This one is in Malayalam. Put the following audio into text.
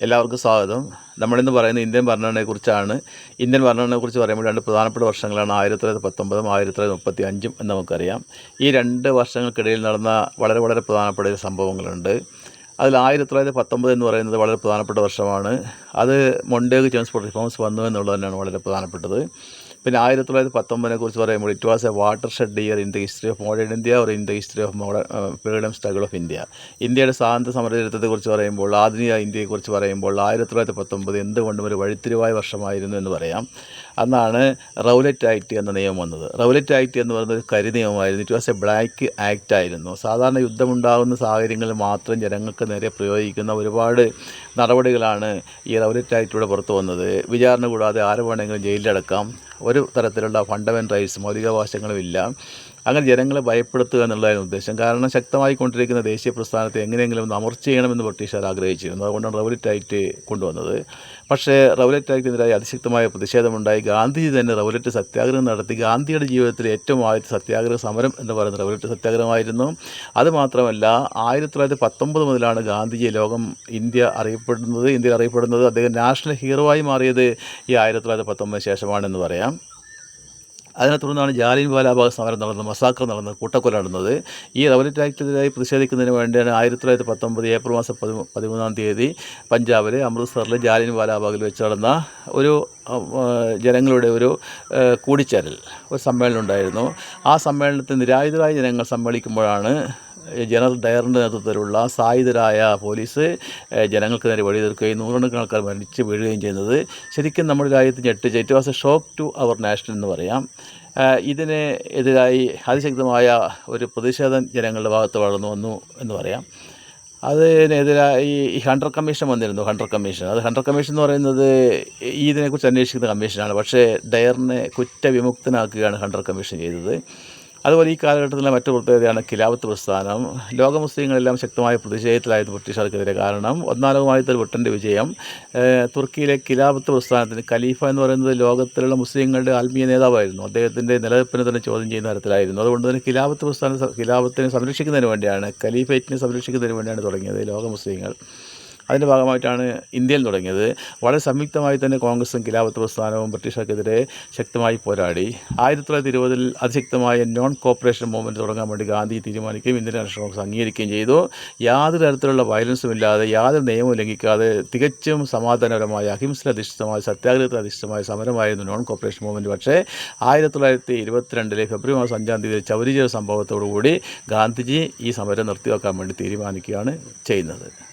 എല്ലാവർക്കും സ്വാഗതം. നമ്മളിന്ന് പറയുന്നത് ഇന്ത്യൻ ഭരണഘടനയെക്കുറിച്ചാണ്. ഇന്ത്യൻ ഭരണഘടനയെക്കുറിച്ച് പറയുമ്പോൾ രണ്ട് പ്രധാനപ്പെട്ട വർഷങ്ങളാണ് ആയിരത്തി തൊള്ളായിരത്തി പത്തൊമ്പതും ആയിരത്തി തൊള്ളായിരത്തി മുപ്പത്തി അഞ്ചും എന്ന് നമുക്കറിയാം ഈ രണ്ട് വർഷങ്ങൾക്കിടയിൽ നടന്ന വളരെ വളരെ പ്രധാനപ്പെട്ട സംഭവങ്ങളുണ്ട്. അതിൽ ആയിരത്തി തൊള്ളായിരത്തി പത്തൊമ്പത് എന്ന് പറയുന്നത് വളരെ പ്രധാനപ്പെട്ട വർഷമാണ്. അത് മൊണ്ടേഗ് ട്രാൻസ്പോർട്ട് റിഫോംസ് വന്നു എന്നുള്ളത് തന്നെയാണ് വളരെ പ്രധാനപ്പെട്ടത്. പിന്നെ ആയിരത്തി തൊള്ളായിരത്തി പത്തൊമ്പതിനെ കുറിച്ച് പറയുമ്പോൾ it was a watershed year in the history of modern India or in the history of modern freedom struggle of India ഇന്ത്യയുടെ സ്വാതന്ത്ര്യ സമരചരിത്രത്തെക്കുറിച്ച് പറയുമ്പോൾ ആധുനിക ഇന്ത്യയെക്കുറിച്ച് പറയുമ്പോൾ ആയിരത്തി തൊള്ളായിരത്തി പത്തൊമ്പത് എന്തുകൊണ്ടും ഒരു വഴിത്തിരിവായ വർഷമായിരുന്നു എന്ന് പറയാം. അന്നാണ് റൗലറ്റ് ആക്ട് എന്ന നിയമം വന്നത്. റൗലറ്റ് ആക്ട് എന്ന് പറയുന്നത് ഒരു കരി നിയമമായിരുന്നു. It was a black act ആയിരുന്നു. സാധാരണ യുദ്ധമുണ്ടാകുന്ന സാഹചര്യങ്ങളിൽ മാത്രം ജനങ്ങൾക്ക് നേരെ പ്രയോഗിക്കുന്ന ഒരുപാട് നടപടികളാണ് ഈ റൗലറ്റ് ആക്ടിലൂടെ പുറത്തു വന്നത്. വിചാരണ കൂടാതെ ആരെ വേണമെങ്കിലും ജയിലിലടക്കാം. ഒരു തരത്തിലുള്ള ഫണ്ടമെന്റൽ റൈറ്റ്സ് മൗലികാവകാശങ്ങളും ഇല്ല. അങ്ങനെ ജനങ്ങളെ ഭയപ്പെടുത്തുക എന്നുള്ളതായിരുന്നു ഉദ്ദേശം. കാരണം ശക്തമായി കൊണ്ടിരിക്കുന്ന ദേശീയ പ്രസ്ഥാനത്തെ എങ്ങനെയെങ്കിലും ഒന്ന് അമർച്ച ചെയ്യണമെന്ന് ബ്രിട്ടീഷുകാർ ആഗ്രഹിച്ചിരുന്നു. അതുകൊണ്ടാണ് റവലറ്റ് ആക്ട് കൊണ്ടുവന്നത്. പക്ഷേ റവലറ്റ് ആക്ടിനെതിരായി അതിശക്തമായ പ്രതിഷേധമുണ്ടായി. ഗാന്ധിജി തന്നെ റവലറ്റ് സത്യാഗ്രഹം നടത്തി. ഗാന്ധിയുടെ ജീവിതത്തിലെ ഏറ്റവും ആദ്യത്തെ സത്യാഗ്രഹ സമരം എന്ന് പറയുന്നത് റവലറ്റ് സത്യാഗ്രഹമായിരുന്നു. അതുമാത്രമല്ല ആയിരത്തി തൊള്ളായിരത്തി പത്തൊമ്പത് മുതലാണ് ഗാന്ധിജി ലോകം ഇന്ത്യ അറിയപ്പെടുന്നത് ഇന്ത്യയിൽ അറിയപ്പെടുന്നത്. അദ്ദേഹം നാഷണൽ ഹീറോ ആയി മാറിയത് ഈ ആയിരത്തി തൊള്ളായിരത്തി പത്തൊമ്പതിന് ശേഷമാണെന്ന് പറയാം. അതിനെ തുടർന്നാണ് ജാലിയൻ വാലാബാഗ് സമരം നടന്നത് മസാക്കർ നടന്നത് കൂട്ടക്കൊല നടന്നത്. ഈ റവലറ്റ് ആക്ടിനെതിരായി പ്രതിഷേധിക്കുന്നതിന് വേണ്ടിയാണ് ആയിരത്തി തൊള്ളായിരത്തി പത്തൊമ്പത് ഏപ്രിൽ മാസം പതി പതിമൂന്നാം തീയതി പഞ്ചാബിലെ അമൃത്സറിലെ ജാലിയൻ വാലാബാഗിൽ വെച്ച് നടന്ന ഒരു ജനങ്ങളുടെ ഒരു കൂടിച്ചേരൽ ഒരു സമ്മേളനം ഉണ്ടായിരുന്നു. ആ സമ്മേളനത്തിൽ നിരായുധരായ ജനങ്ങൾ സമ്മേളിക്കുമ്പോഴാണ് ജനറൽ ഡയറിന്റെ നേതൃത്വത്തിലുള്ള സായുധരായ പോലീസ് ജനങ്ങൾക്ക് നേരെ വെടിതീർക്കുകയും നൂറുകണക്കിന് ആൾക്കാർ മരിച്ച് വീഴുകയും ചെയ്യുന്നത് ശരിക്കും നമ്മുടെ രാജ്യത്ത് ഞെട്ടിച്ച് it was a shock to our national എന്ന് പറയാം. ഇതിന് എതിരായി അതിശക്തമായ ഒരു പ്രതിഷേധം ജനങ്ങളുടെ ഭാഗത്ത് വളർന്നു വന്നു എന്ന് പറയാം. അതിനെതിരായി ഈ ഹണ്ടർ കമ്മീഷൻ വന്നിരുന്നു ഹണ്ടർ കമ്മീഷൻ. അത് ഹണ്ടർ കമ്മീഷൻ എന്ന് പറയുന്നത് ഇതിനെക്കുറിച്ച് അന്വേഷിക്കുന്ന കമ്മീഷനാണ്. പക്ഷേ ഡയറിനെ കുറ്റവിമുക്തനാക്കുകയാണ് ഹണ്ടർ കമ്മീഷൻ ചെയ്തത്. അതുപോലെ ഈ കാലഘട്ടത്തിലെ മറ്റു പ്രത്യേകതയാണ് ഖിലാഫത്ത് പ്രസ്ഥാനം. ലോക മുസ്ലിങ്ങളെല്ലാം ശക്തമായ പ്രതിഷേധത്തിലായിരുന്നു ബ്രിട്ടീഷുകാർക്കെതിരെ കാരണം. ഒന്നാം ലോകമായത്തിൽ ബ്രിട്ടന്റെ വിജയം. തുർക്കിയിലെ ഖിലാഫത്ത് പ്രസ്ഥാനത്തിന് ഖലീഫ എന്ന് പറയുന്നത് ലോകത്തിലുള്ള മുസ്ലിങ്ങളുടെ ആത്മീയ നേതാവായിരുന്നു. അദ്ദേഹത്തിന്റെ നിലനിൽപ്പിനെ തന്നെ ചോദ്യം ചെയ്യുന്ന തരത്തിലായിരുന്നു. അതുകൊണ്ട് തന്നെ ഖിലാഫത്ത് പ്രസ്ഥാനം ഖിലാഫത്തിനെ സംരക്ഷിക്കുന്നതിന് വേണ്ടിയാണ് ഖലീഫേറ്റിനെ സംരക്ഷിക്കുന്നതിന് വേണ്ടിയാണ് തുടങ്ങിയത് ലോക മുസ്ലിങ്ങൾ. അതിന്റെ ഭാഗമായിട്ടാണ് ഇന്ത്യയിൽ തുടങ്ങിയത്. വളരെ സംയുക്തമായി തന്നെ കോൺഗ്രസും ഖിലാഫത്ത് പ്രസ്ഥാനവും ബ്രിട്ടീഷർക്കെതിരെ ശക്തമായി പോരാടി. ആയിരത്തി തൊള്ളായിരത്തി ഇരുപതിൽ അതിശക്തമായ നോൺ കോപ്പറേഷൻ മൂവ്മെന്റ് തുടങ്ങാൻ വേണ്ടി ഗാന്ധി തീരുമാനിക്കുകയും ഇന്ത്യൻ നാഷണൽ കോൺഗ്രസ് അംഗീകരിക്കുകയും ചെയ്തു. യാതൊരു തരത്തിലുള്ള വയലൻസും ഇല്ലാതെ യാതൊരു നിയമവും ലംഘിക്കാതെ തികച്ചും സമാധാനപരമായ അഹിംസ അധിഷ്ഠിതമായ സത്യാഗ്രഹത്തിൽ അധിഷ്ഠിതമായ സമരമായിരുന്നു നോൺ കോപ്പറേഷൻ മൂവ്മെന്റ് പക്ഷേ ആയിരത്തി തൊള്ളായിരത്തി ഇരുപത്തിരണ്ടിലെ ഫെബ്രുവരി മാസം അഞ്ചാം തീയതി ചൗരിചേർ സംഭവത്തോടുകൂടി ഗാന്ധിജി ഈ സമരം നിർത്തിവെക്കാൻ വേണ്ടി തീരുമാനിക്കുകയാണ് ചെയ്യുന്നത്.